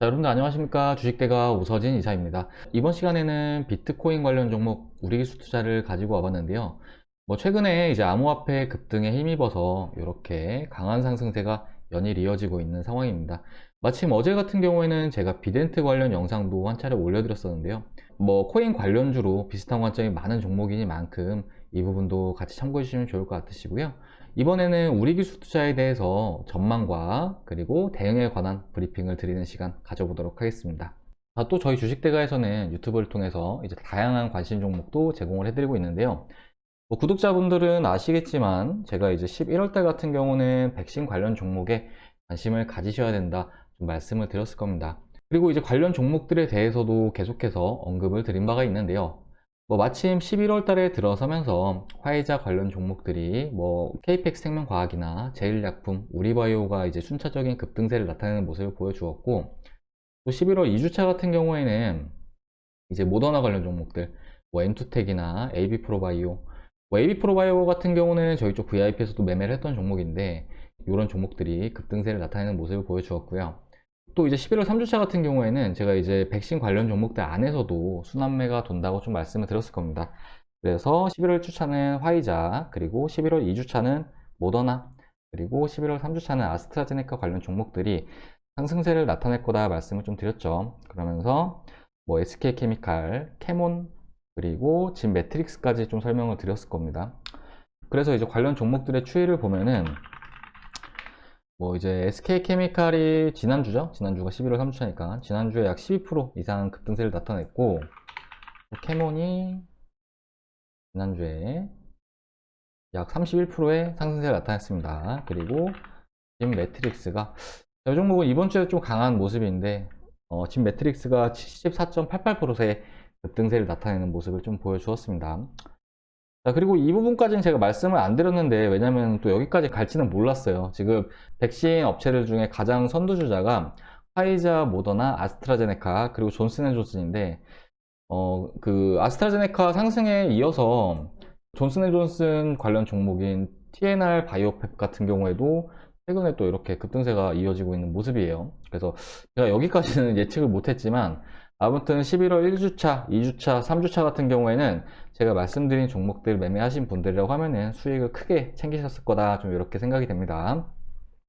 자, 여러분들 안녕하십니까? 주식대가 오서진 이사입니다. 이번 시간에는 비트코인 관련 종목 우리기술 투자를 가지고 와봤는데요. 뭐 최근에 이제 암호화폐 급등에 힘입어서 이렇게 강한 상승세가 연일 이어지고 있는 상황입니다. 마침 어제 같은 경우에는 제가 비덴트 관련 영상도 한 차례 올려드렸었는데요. 뭐 코인 관련주로 비슷한 관점이 많은 종목이니만큼 이 부분도 같이 참고해 주시면 좋을 것 같으시고요 이번에는 우리 기술 투자에 대해서 전망과 그리고 대응에 관한 브리핑을 드리는 시간 가져보도록 하겠습니다. 아, 또 저희 주식대가에서는 유튜브를 통해서 이제 다양한 관심 종목도 제공을 해드리고 있는데요. 뭐 구독자분들은 아시겠지만 제가 이제 11월달 같은 경우는 백신 관련 종목에 관심을 가지셔야 된다 좀 말씀을 드렸을 겁니다. 그리고 이제 관련 종목들에 대해서도 계속해서 언급을 드린 바가 있는데요. 뭐 마침 11월 달에 들어서면서 화이자 관련 종목들이 뭐 KPX 생명과학이나 제일약품, 우리바이오가 이제 순차적인 급등세를 나타내는 모습을 보여주었고 또 11월 2주차 같은 경우에는 이제 모더나 관련 종목들 뭐 엔투텍이나 AB프로바이오 뭐 AB프로바이오 같은 경우는 저희 쪽 VIP에서도 매매를 했던 종목인데 이런 종목들이 급등세를 나타내는 모습을 보여주었고요. 또 이제 11월 3주차 같은 경우에는 제가 이제 백신 관련 종목들 안에서도 순환매가 돈다고 좀 말씀을 드렸을 겁니다. 그래서 11월 주차는 화이자, 그리고 11월 2주차는 모더나, 그리고 11월 3주차는 아스트라제네카 관련 종목들이 상승세를 나타낼 거다 말씀을 좀 드렸죠. 그러면서 뭐 SK케미칼, 캐몬, 그리고 진 매트릭스까지 좀 설명을 드렸을 겁니다. 그래서 이제 관련 종목들의 추이를 보면은 뭐 이제 SK케미칼이 지난주죠? 지난주가 11월 3주차니까 지난주에 약 12% 이상 급등세를 나타냈고 캐몬이 지난주에 약 31%의 상승세를 나타냈습니다. 그리고 진 매트릭스가 이 종목은 이번 주에 좀 강한 모습인데 어, 진 매트릭스가 74.88%의 급등세를 나타내는 모습을 좀 보여주었습니다. 자, 그리고 이 부분까지는 제가 말씀을 안 드렸는데, 왜냐면 또 여기까지 갈지는 몰랐어요. 지금 백신 업체들 중에 가장 선두주자가 화이자, 모더나, 아스트라제네카, 그리고 존슨앤존슨인데, 어, 그, 아스트라제네카 상승에 이어서 존슨앤존슨 관련 종목인 TNR 바이오팩 같은 경우에도 최근에 또 이렇게 급등세가 이어지고 있는 모습이에요. 그래서 제가 여기까지는 예측을 못했지만, 아무튼 11월 1주차, 2주차, 3주차 같은 경우에는 제가 말씀드린 종목들 매매하신 분들이라고 하면은 수익을 크게 챙기셨을 거다 좀 이렇게 생각이 됩니다.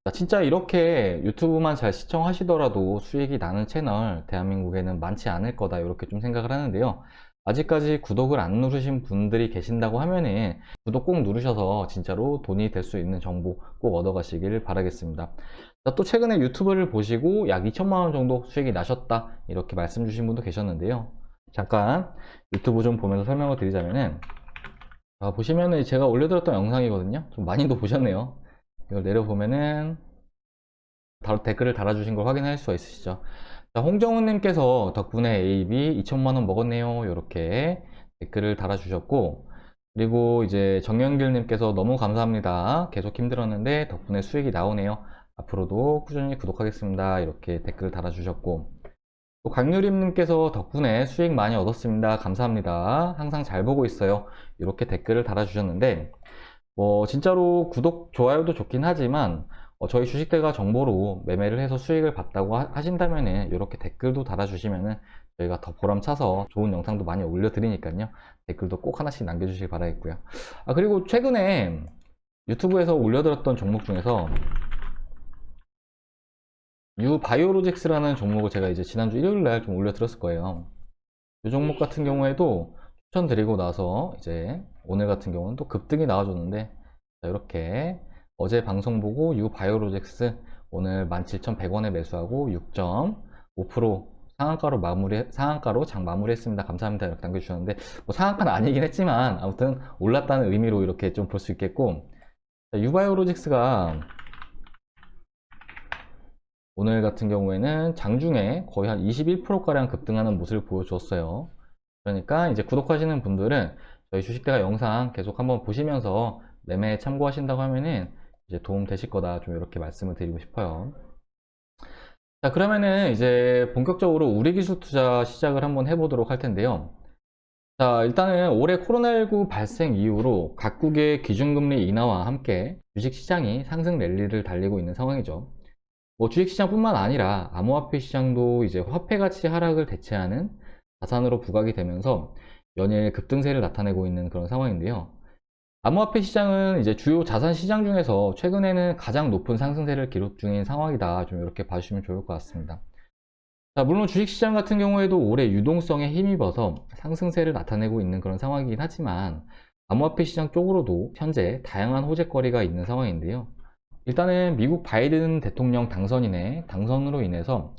자, 진짜 이렇게 유튜브만 잘 시청하시더라도 수익이 나는 채널 대한민국에는 많지 않을 거다 이렇게 좀 생각을 하는데요. 아직까지 구독을 안 누르신 분들이 계신다고 하면은 구독 꼭 누르셔서 진짜로 돈이 될 수 있는 정보 꼭 얻어 가시길 바라겠습니다. 자, 또 최근에 유튜브를 보시고 약 2천만 원 정도 수익이 나셨다 이렇게 말씀 주신 분도 계셨는데요. 잠깐 유튜브 좀 보면서 설명을 드리자면은 자, 보시면은 제가 올려드렸던 영상이거든요. 좀 많이도 보셨네요. 이걸 내려보면은 바로 댓글을 달아주신 걸 확인할 수가 있으시죠. 자, 홍정훈님께서 덕분에 AB 2천만원 먹었네요. 이렇게 댓글을 달아주셨고, 그리고 이제 정영길님께서 너무 감사합니다. 계속 힘들었는데 덕분에 수익이 나오네요. 앞으로도 꾸준히 구독하겠습니다. 이렇게 댓글을 달아주셨고, 또 강유림님께서 덕분에 수익 많이 얻었습니다. 감사합니다. 항상 잘 보고 있어요. 이렇게 댓글을 달아주셨는데, 뭐, 진짜로 구독, 좋아요도 좋긴 하지만, 어, 저희 주식대가 정보로 매매를 해서 수익을 봤다고 하, 신다면은 이렇게 댓글도 달아주시면은 저희가 더 보람차서 좋은 영상도 많이 올려드리니까요. 댓글도 꼭 하나씩 남겨주시기 바라겠고요. 아, 그리고 최근에 유튜브에서 올려드렸던 종목 중에서 유바이오로직스라는 종목을 제가 이제 지난주 일요일 날 좀 올려드렸을 거예요. 이 종목 같은 경우에도 추천드리고 나서 이제 오늘 같은 경우는 또 급등이 나와줬는데 자, 이렇게 어제 방송 보고 유바이오로직스 오늘 17,100원에 매수하고 6.5% 상한가로 마무리 상한가로 장 마무리했습니다. 감사합니다. 이렇게 남겨주셨는데 뭐 상한가는 아니긴 했지만 아무튼 올랐다는 의미로 이렇게 좀 볼 수 있겠고 유바이오로직스가 오늘 같은 경우에는 장중에 거의 한 21%가량 급등하는 모습을 보여주었어요. 그러니까 이제 구독하시는 분들은 저희 주식대가 영상 계속 한번 보시면서 매매에 참고하신다고 하면은 이제 도움 되실 거다 좀 이렇게 말씀을 드리고 싶어요. 자 그러면은 이제 본격적으로 우리 기술 투자 시작을 한번 해보도록 할 텐데요. 자 일단은 올해 코로나19 발생 이후로 각국의 기준금리 인하와 함께 주식시장이 상승 랠리를 달리고 있는 상황이죠. 뭐 주식시장뿐만 아니라 암호화폐 시장도 이제 화폐 가치 하락을 대체하는 자산으로 부각이 되면서 연일 급등세를 나타내고 있는 그런 상황인데요. 암호화폐 시장은 이제 주요 자산 시장 중에서 최근에는 가장 높은 상승세를 기록 중인 상황이다. 좀 이렇게 봐주시면 좋을 것 같습니다. 자, 물론 주식시장 같은 경우에도 올해 유동성에 힘입어서 상승세를 나타내고 있는 그런 상황이긴 하지만 암호화폐 시장 쪽으로도 현재 다양한 호재거리가 있는 상황인데요. 일단은 미국 바이든 대통령 당선인의 당선으로 인해서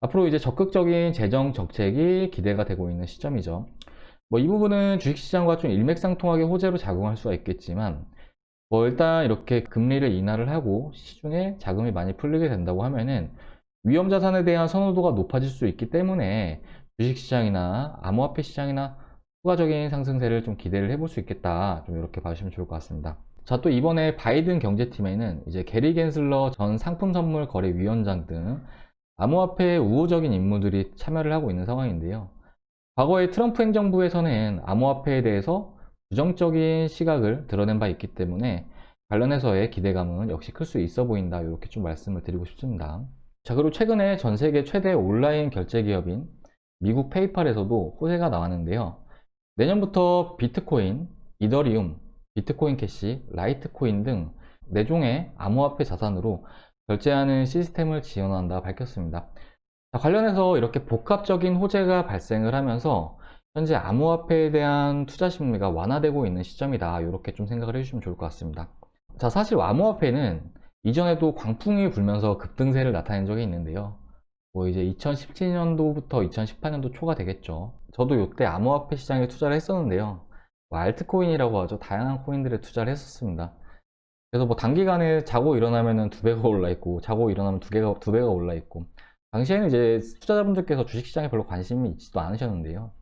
앞으로 이제 적극적인 재정 정책이 기대가 되고 있는 시점이죠. 뭐 이 부분은 주식시장과 좀 일맥상통하게 호재로 작용할 수가 있겠지만 뭐 일단 이렇게 금리를 인하를 하고 시중에 자금이 많이 풀리게 된다고 하면은 위험 자산에 대한 선호도가 높아질 수 있기 때문에 주식시장이나 암호화폐 시장이나 추가적인 상승세를 좀 기대를 해볼 수 있겠다. 좀 이렇게 봐주시면 좋을 것 같습니다. 자, 또 이번에 바이든 경제팀에는 이제 게리 겐슬러 전 상품 선물 거래 위원장 등 암호화폐 우호적인 인물들이 참여를 하고 있는 상황인데요. 과거에 트럼프 행정부에서는 암호화폐에 대해서 부정적인 시각을 드러낸 바 있기 때문에 관련해서의 기대감은 역시 클 수 있어 보인다. 이렇게 좀 말씀을 드리고 싶습니다. 자, 그리고 최근에 전 세계 최대 온라인 결제 기업인 미국 페이팔에서도 호재가 나왔는데요. 내년부터 비트코인, 이더리움, 비트코인 캐시, 라이트코인 등 4종의 암호화폐 자산으로 결제하는 시스템을 지원한다 밝혔습니다. 자, 관련해서 이렇게 복합적인 호재가 발생을 하면서 현재 암호화폐에 대한 투자 심리가 완화되고 있는 시점이다. 이렇게 좀 생각을 해주시면 좋을 것 같습니다. 자, 사실 암호화폐는 이전에도 광풍이 불면서 급등세를 나타낸 적이 있는데요. 뭐 이제 2017년도부터 2018년도 초가 되겠죠. 저도 이때 암호화폐 시장에 투자를 했었는데요. 뭐 알트코인이라고 하죠. 다양한 코인들에 투자를 했었습니다. 그래서 뭐 단기간에 자고 일어나면은 두 배가 올라 있고, 자고 일어나면 두 개가 두 배가 올라 있고. 당시에는 이제 투자자분들께서 주식시장에 별로 관심이 있지도 않으셨는데요.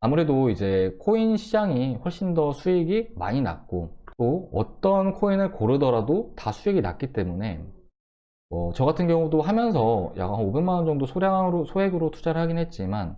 아무래도 이제 코인 시장이 훨씬 더 수익이 많이 났고, 또 어떤 코인을 고르더라도 다 수익이 났기 때문에 뭐 저 같은 경우도 하면서 약 한 500만 원 정도 소량으로 소액으로 투자를 하긴 했지만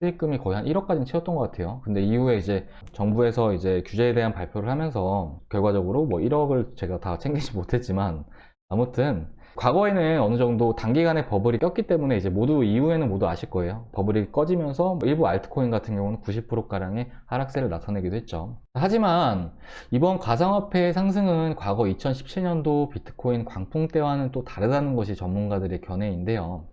수익금이 거의 한 1억까지는 채웠던 것 같아요. 근데 이후에 이제 정부에서 이제 규제에 대한 발표를 하면서 결과적으로 뭐 1억을 제가 다 챙기지 못했지만 아무튼 과거에는 어느 정도 단기간에 버블이 꼈기 때문에 이제 모두 이후에는 모두 아실 거예요. 버블이 꺼지면서 일부 알트코인 같은 경우는 90%가량의 하락세를 나타내기도 했죠. 하지만 이번 가상화폐의 상승은 과거 2017년도 비트코인 광풍 때와는 또 다르다는 것이 전문가들의 견해인데요.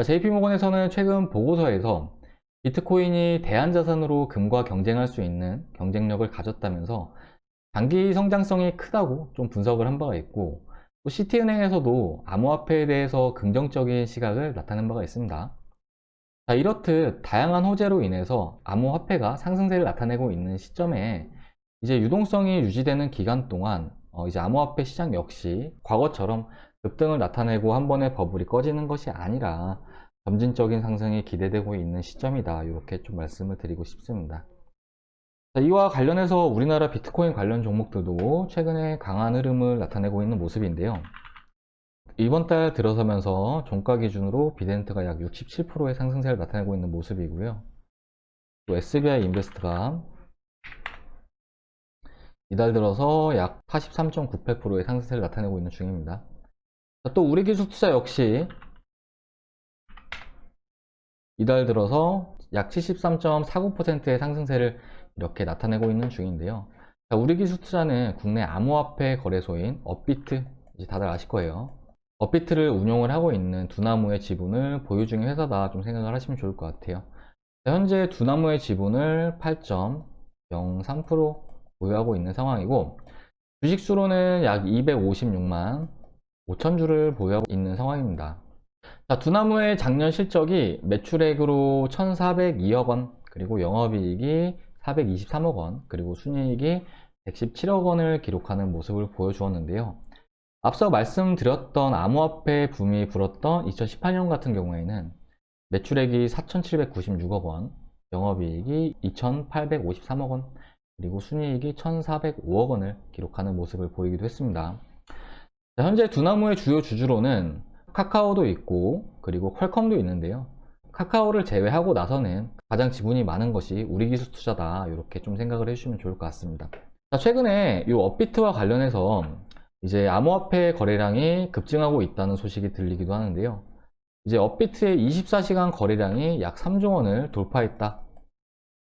JP모건에서는 최근 보고서에서 비트코인이 대안자산으로 금과 경쟁할 수 있는 경쟁력을 가졌다면서 단기 성장성이 크다고 좀 분석을 한 바가 있고 또 시티은행에서도 암호화폐에 대해서 긍정적인 시각을 나타낸 바가 있습니다. 자, 이렇듯 다양한 호재로 인해서 암호화폐가 상승세를 나타내고 있는 시점에 이제 유동성이 유지되는 기간 동안 어, 이제 암호화폐 시장 역시 과거처럼 급등을 나타내고 한 번에 버블이 꺼지는 것이 아니라 점진적인 상승이 기대되고 있는 시점이다. 이렇게 좀 말씀을 드리고 싶습니다. 자, 이와 관련해서 우리나라 비트코인 관련 종목들도 최근에 강한 흐름을 나타내고 있는 모습인데요. 이번 달 들어서면서 종가 기준으로 비덴트가 약 67%의 상승세를 나타내고 있는 모습이고요. 또 SBI 인베스트가 이달 들어서 약 83.98%의 상승세를 나타내고 있는 중입니다. 자, 또 우리 기술 투자 역시 이달 들어서 약 73.49%의 상승세를 이렇게 나타내고 있는 중인데요. 자, 우리 기술 투자는 국내 암호화폐 거래소인 업비트 이제 다들 아실 거예요. 업비트를 운용을 하고 있는 두나무의 지분을 보유 중인 회사다 좀 생각을 하시면 좋을 것 같아요. 자, 현재 두나무의 지분을 8.03% 보유하고 있는 상황이고 주식수로는 약 256만 5천 주를 보유하고 있는 상황입니다. 자, 두나무의 작년 실적이 매출액으로 1,402억 원, 그리고 영업이익이 423억 원, 그리고 순이익이 117억 원을 기록하는 모습을 보여주었는데요. 앞서 말씀드렸던 암호화폐 붐이 불었던 2018년 같은 경우에는 매출액이 4,796억 원, 영업이익이 2,853억 원, 그리고 순이익이 1,405억 원을 기록하는 모습을 보이기도 했습니다. 자, 현재 두나무의 주요 주주로는 카카오도 있고 그리고 퀄컴도 있는데요. 카카오를 제외하고 나서는 가장 지분이 많은 것이 우리기술 투자다 이렇게 좀 생각을 해주시면 좋을 것 같습니다. 자, 최근에 이 업비트와 관련해서 이제 암호화폐 거래량이 급증하고 있다는 소식이 들리기도 하는데요. 이제 업비트의 24시간 거래량이 약 3조 원을 돌파했다.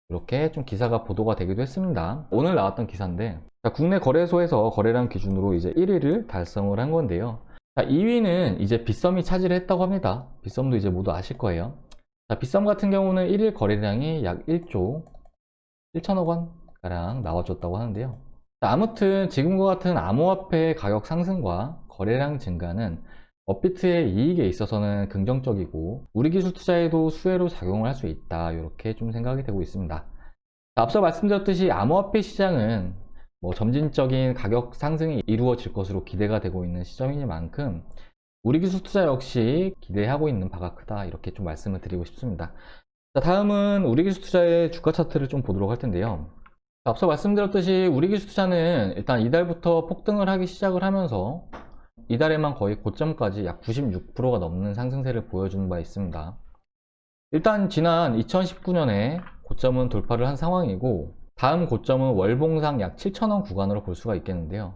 이렇게 좀 기사가 보도가 되기도 했습니다. 오늘 나왔던 기사인데, 자, 국내 거래소에서 거래량 기준으로 이제 1위를 달성을 한 건데요. 자, 2위는 이제 빗썸이 차지를 했다고 합니다. 빗썸도 이제 모두 아실 거예요. 자, 빗썸 같은 경우는 1일 거래량이 약 1조 1천억 원 가량 나와줬다고 하는데요. 자, 아무튼 지금과 같은 암호화폐 가격 상승과 거래량 증가는 업비트의 이익에 있어서는 긍정적이고 우리 기술 투자에도 수혜로 작용을 할 수 있다 이렇게 좀 생각이 되고 있습니다. 자, 앞서 말씀드렸듯이 암호화폐 시장은 뭐 점진적인 가격 상승이 이루어질 것으로 기대가 되고 있는 시점이니만큼 우리 기술 투자 역시 기대하고 있는 바가 크다 이렇게 좀 말씀을 드리고 싶습니다. 자, 다음은 우리 기술 투자의 주가 차트를 좀 보도록 할 텐데요. 자, 앞서 말씀드렸듯이 우리 기술 투자는 일단 이달부터 폭등을 하기 시작을 하면서 이달에만 거의 고점까지 약 96%가 넘는 상승세를 보여주는 바 있습니다. 일단 지난 2019년에 고점은 돌파를 한 상황이고 다음 고점은 월봉상 약 7천원 구간으로 볼 수가 있겠는데요.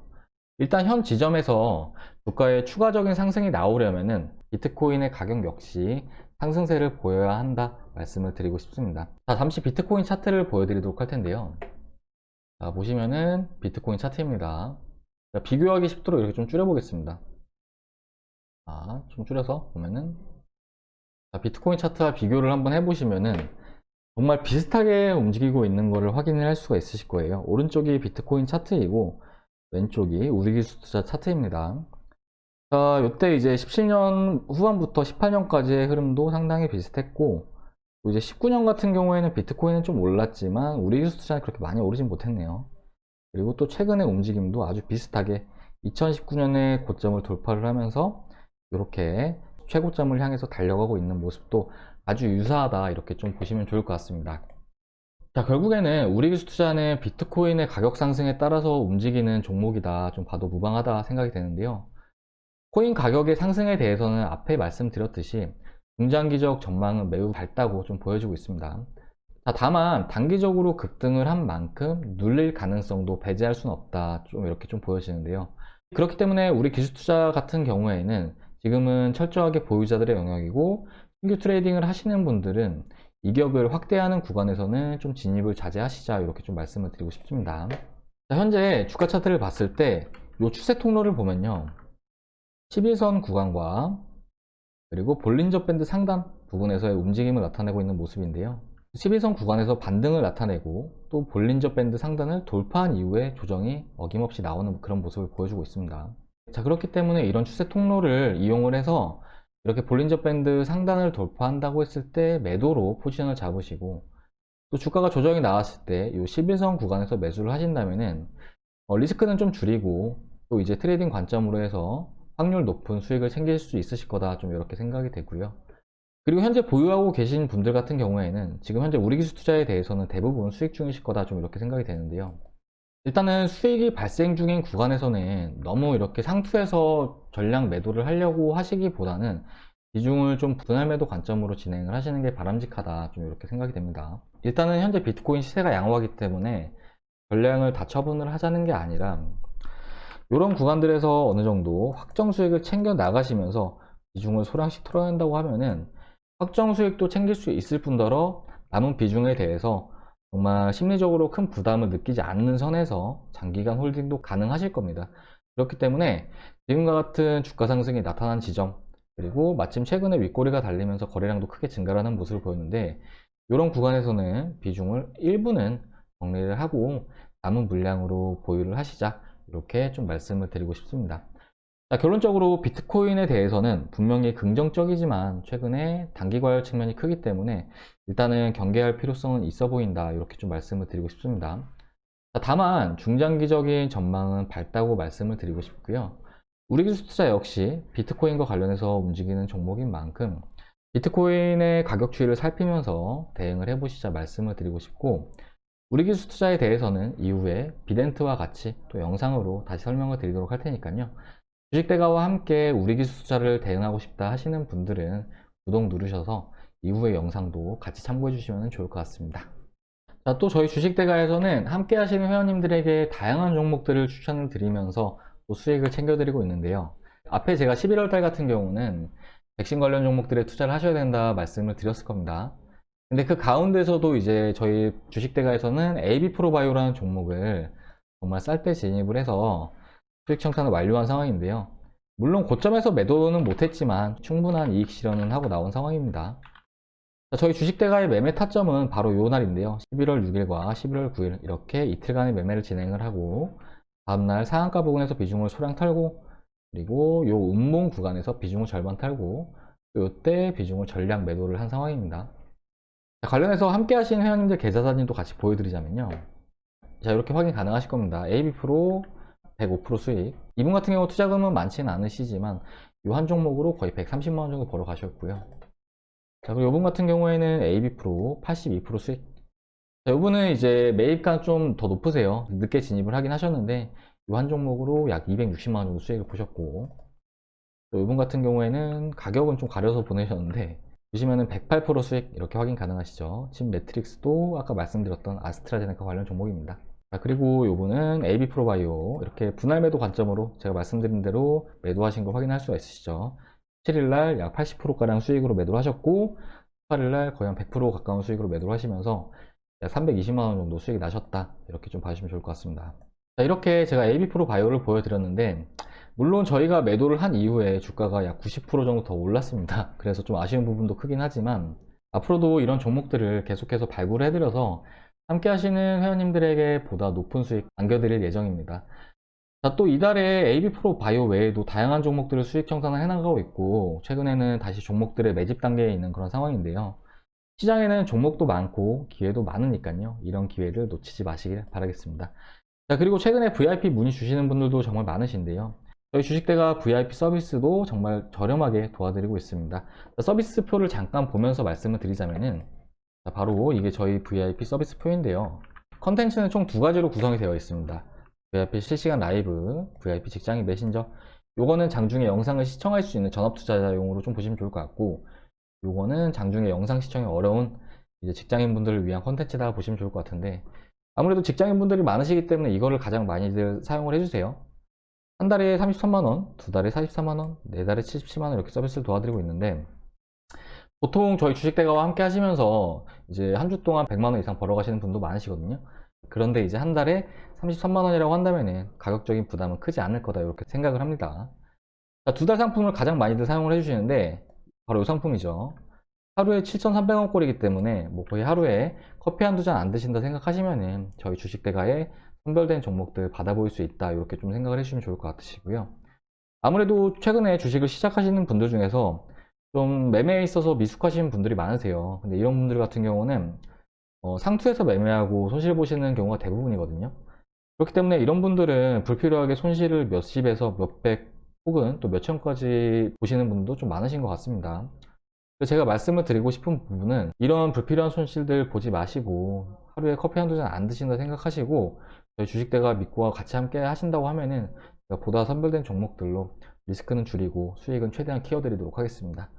일단 현 지점에서 주가의 추가적인 상승이 나오려면은 비트코인의 가격 역시 상승세를 보여야 한다 말씀을 드리고 싶습니다. 자, 잠시 비트코인 차트를 보여드리도록 할 텐데요. 자, 보시면은 비트코인 차트입니다. 자, 비교하기 쉽도록 이렇게 좀 줄여보겠습니다. 자, 좀 줄여서 보면은 자, 비트코인 차트와 비교를 한번 해보시면은 정말 비슷하게 움직이고 있는 것을 확인을 할 수가 있으실 거예요. 오른쪽이 비트코인 차트이고 왼쪽이 우리 기술 투자 차트입니다. 자, 요때 이제 17년 후반부터 18년까지의 흐름도 상당히 비슷했고 또 이제 19년 같은 경우에는 비트코인은 좀 올랐지만 우리 기술 투자는 그렇게 많이 오르진 못했네요. 그리고 또 최근의 움직임도 아주 비슷하게 2019년에 고점을 돌파를 하면서 이렇게 최고점을 향해서 달려가고 있는 모습도 아주 유사하다 이렇게 좀 보시면 좋을 것 같습니다. 자 결국에는 우리 기술 투자는 비트코인의 가격 상승에 따라서 움직이는 종목이다 좀 봐도 무방하다 생각이 되는데요. 코인 가격의 상승에 대해서는 앞에 말씀드렸듯이 중장기적 전망은 매우 밝다고 좀 보여지고 있습니다. 자, 다만 단기적으로 급등을 한 만큼 눌릴 가능성도 배제할 수는 없다. 좀 이렇게 좀 보여지는데요. 그렇기 때문에 우리 기술 투자 같은 경우에는 지금은 철저하게 보유자들의 영역이고 신규 트레이딩을 하시는 분들은 이격을 확대하는 구간에서는 좀 진입을 자제하시자 이렇게 좀 말씀을 드리고 싶습니다. 자, 현재 주가 차트를 봤을 때 이 추세 통로를 보면요. 11선 구간과 그리고 볼린저 밴드 상단 부분에서의 움직임을 나타내고 있는 모습인데요. 11선 구간에서 반등을 나타내고 또 볼린저 밴드 상단을 돌파한 이후에 조정이 어김없이 나오는 그런 모습을 보여주고 있습니다. 자 그렇기 때문에 이런 추세 통로를 이용을 해서 이렇게 볼린저 밴드 상단을 돌파한다고 했을 때 매도로 포지션을 잡으시고 또 주가가 조정이 나왔을 때 이 11선 구간에서 매수를 하신다면은 어, 리스크는 좀 줄이고 또 이제 트레이딩 관점으로 해서 확률 높은 수익을 챙길 수 있으실 거다 좀 이렇게 생각이 되고요. 그리고 현재 보유하고 계신 분들 같은 경우에는 지금 현재 우리 기술 투자에 대해서는 대부분 수익 중이실 거다 좀 이렇게 생각이 되는데요. 일단은 수익이 발생 중인 구간에서는 너무 이렇게 상투에서 전량 매도를 하려고 하시기보다는 비중을 좀 분할 매도 관점으로 진행을 하시는 게 바람직하다 좀 이렇게 생각이 됩니다. 일단은 현재 비트코인 시세가 양호하기 때문에 전량을 다 처분을 하자는 게 아니라 이런 구간들에서 어느 정도 확정 수익을 챙겨 나가시면서 비중을 소량씩 털어낸다고 하면은 확정 수익도 챙길 수 있을 뿐더러 남은 비중에 대해서 정말 심리적으로 큰 부담을 느끼지 않는 선에서 장기간 홀딩도 가능하실 겁니다. 그렇기 때문에 지금과 같은 주가 상승이 나타난 지점 그리고 마침 최근에 윗꼬리가 달리면서 거래량도 크게 증가하는 모습을 보였는데 이런 구간에서는 비중을 일부는 정리를 하고 남은 물량으로 보유를 하시자 이렇게 좀 말씀을 드리고 싶습니다. 자, 결론적으로 비트코인에 대해서는 분명히 긍정적이지만 최근에 단기 과열 측면이 크기 때문에 일단은 경계할 필요성은 있어 보인다 이렇게 좀 말씀을 드리고 싶습니다. 자, 다만 중장기적인 전망은 밝다고 말씀을 드리고 싶고요. 우리 기술 투자 역시 비트코인과 관련해서 움직이는 종목인 만큼 비트코인의 가격 추이를 살피면서 대응을 해보시자 말씀을 드리고 싶고 우리 기술 투자에 대해서는 이후에 비덴트와 같이 또 영상으로 다시 설명을 드리도록 할 테니까요. 주식대가와 함께 우리 기술 투자를 대응하고 싶다 하시는 분들은 구독 누르셔서 이후의 영상도 같이 참고해 주시면 좋을 것 같습니다. 자, 또 저희 주식대가에서는 함께 하시는 회원님들에게 다양한 종목들을 추천을 드리면서 또 수익을 챙겨드리고 있는데요. 앞에 제가 11월 달 같은 경우는 백신 관련 종목들에 투자를 하셔야 된다 말씀을 드렸을 겁니다. 근데 그 가운데서도 이제 저희 주식대가에서는 AB 프로바이오라는 종목을 정말 쌀 때 진입을 해서 수익 청산을 완료한 상황인데요. 물론 고점에서 매도는 못했지만 충분한 이익 실현은 하고 나온 상황입니다. 자, 저희 주식대가의 매매 타점은 바로 요 날인데요. 11월 6일과 11월 9일 이렇게 이틀간의 매매를 진행을 하고 다음날 상한가 부근에서 비중을 소량 털고 그리고 요 음봉 구간에서 비중을 절반 털고 요때 비중을 전량 매도를 한 상황입니다. 자, 관련해서 함께 하신 회원님들 계좌 사진도 같이 보여드리자면요. 자, 이렇게 확인 가능하실 겁니다. AB 프로 105% 수익. 이분 같은 경우 투자금은 많지는 않으시지만 요한 종목으로 거의 130만원 정도 벌어 가셨고요. 자, 그리고 이분 같은 경우에는 AB 프로 82% 수익. 자, 이분은 이제 매입가 좀 더 높으세요. 늦게 진입을 하긴 하셨는데 요한 종목으로 약 260만원 정도 수익을 보셨고 또 이분 같은 경우에는 가격은 좀 가려서 보내셨는데 보시면은 108% 수익 이렇게 확인 가능하시죠. 지금 매트릭스도 아까 말씀드렸던 아스트라제네카 관련 종목입니다. 자, 그리고 요거는 AB 프로바이오 이렇게 분할 매도 관점으로 제가 말씀드린 대로 매도하신 거 확인할 수가 있으시죠. 7일날 약 80%가량 수익으로 매도를 하셨고 8일날 거의 한 100% 가까운 수익으로 매도를 하시면서 약 320만원 정도 수익이 나셨다 이렇게 좀 봐주시면 좋을 것 같습니다. 자, 이렇게 제가 AB 프로바이오를 보여드렸는데 물론 저희가 매도를 한 이후에 주가가 약 90% 정도 더 올랐습니다. 그래서 좀 아쉬운 부분도 크긴 하지만 앞으로도 이런 종목들을 계속해서 발굴을 해드려서 함께 하시는 회원님들에게 보다 높은 수익 안겨드릴 예정입니다. 자, 또 이달에 AB 프로 바이오 외에도 다양한 종목들을 수익 청산을 해나가고 있고 최근에는 다시 종목들의 매집 단계에 있는 그런 상황인데요. 시장에는 종목도 많고 기회도 많으니까요. 이런 기회를 놓치지 마시길 바라겠습니다. 자, 그리고 최근에 VIP 문의 주시는 분들도 정말 많으신데요. 저희 주식대가 VIP 서비스도 정말 저렴하게 도와드리고 있습니다. 자, 서비스표를 잠깐 보면서 말씀을 드리자면은 자, 바로 이게 저희 VIP 서비스 표인데요. 컨텐츠는 총 두 가지로 구성이 되어 있습니다. VIP 실시간 라이브, VIP 직장인 메신저. 요거는 장중에 영상을 시청할 수 있는 전업 투자자용으로 좀 보시면 좋을 것 같고, 요거는 장중에 영상 시청이 어려운 이제 직장인분들을 위한 컨텐츠다 보시면 좋을 것 같은데, 아무래도 직장인분들이 많으시기 때문에 이거를 가장 많이들 사용을 해주세요. 한 달에 33만원, 두 달에 44만원, 네 달에 77만원 이렇게 서비스를 도와드리고 있는데, 보통 저희 주식대가와 함께 하시면서 이제 한 주 동안 100만원 이상 벌어가시는 분도 많으시거든요. 그런데 이제 한 달에 33만원이라고 한다면은 가격적인 부담은 크지 않을 거다 이렇게 생각을 합니다. 두 달 상품을 가장 많이들 사용을 해주시는데 바로 이 상품이죠. 하루에 7,300원 꼴이기 때문에 뭐 거의 하루에 커피 한두 잔 안 드신다 생각하시면은 저희 주식대가에 선별된 종목들 받아보일 수 있다 이렇게 좀 생각을 해주시면 좋을 것 같으시고요. 아무래도 최근에 주식을 시작하시는 분들 중에서 좀 매매에 있어서 미숙하신 분들이 많으세요. 근데 이런 분들 같은 경우는 어, 상투에서 매매하고 손실 보시는 경우가 대부분이거든요. 그렇기 때문에 이런 분들은 불필요하게 손실을 몇십에서 몇백 혹은 또 몇천까지 보시는 분도 좀 많으신 것 같습니다. 제가 말씀을 드리고 싶은 부분은 이런 불필요한 손실들 보지 마시고 하루에 커피 한두 잔 안 드신다 생각하시고 저희 주식대가 믿고 같이 함께 하신다고 하면은 보다 선별된 종목들로 리스크는 줄이고 수익은 최대한 키워드리도록 하겠습니다.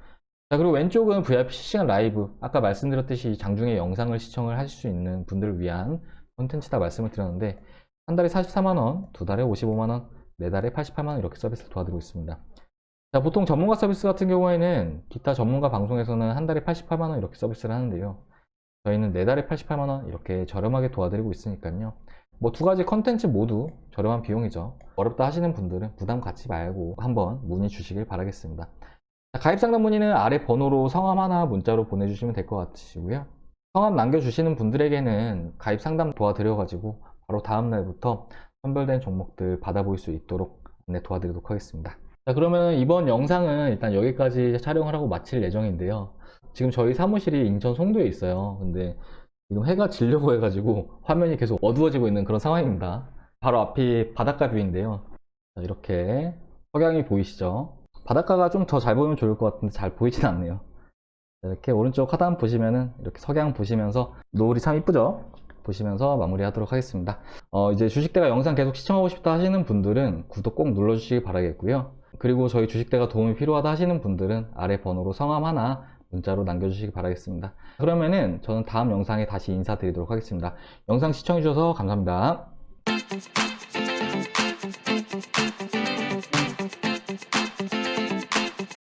자 그리고 왼쪽은 VIP 실시간 라이브 아까 말씀드렸듯이 장중에 영상을 시청을 하실 수 있는 분들을 위한 콘텐츠다 말씀을 드렸는데 한 달에 44만원, 두 달에 55만원, 네 달에 88만원 이렇게 서비스를 도와드리고 있습니다. 자, 보통 전문가 서비스 같은 경우에는 기타 전문가 방송에서는 한 달에 88만원 이렇게 서비스를 하는데요. 저희는 네 달에 88만원 이렇게 저렴하게 도와드리고 있으니까요. 뭐 두 가지 컨텐츠 모두 저렴한 비용이죠. 어렵다 하시는 분들은 부담 갖지 말고 한번 문의 주시길 바라겠습니다. 자, 가입 상담 문의는 아래 번호로 성함 하나 문자로 보내주시면 될 것 같으시고요. 성함 남겨주시는 분들에게는 가입 상담 도와드려가지고 바로 다음 날부터 선별된 종목들 받아볼 수 있도록 안내 도와드리도록 하겠습니다. 자 그러면 이번 영상은 일단 여기까지 촬영을 하고 마칠 예정인데요. 지금 저희 사무실이 인천 송도에 있어요. 근데 지금 해가 지려고 해가지고 화면이 계속 어두워지고 있는 그런 상황입니다. 바로 앞이 바닷가 뷰인데요. 자, 이렇게 석양이 보이시죠? 바닷가가 좀 더 잘 보이면 좋을 것 같은데 잘 보이진 않네요. 자, 이렇게 오른쪽 하단 보시면은 이렇게 석양 보시면서 노을이 참 이쁘죠? 보시면서 마무리 하도록 하겠습니다. 어, 이제 주식대가 영상 계속 시청하고 싶다 하시는 분들은 구독 꼭 눌러주시기 바라겠고요. 그리고 저희 주식대가 도움이 필요하다 하시는 분들은 아래 번호로 성함 하나 문자로 남겨주시기 바라겠습니다. 그러면은 저는 다음 영상에 다시 인사드리도록 하겠습니다. 영상 시청해주셔서 감사합니다. 네.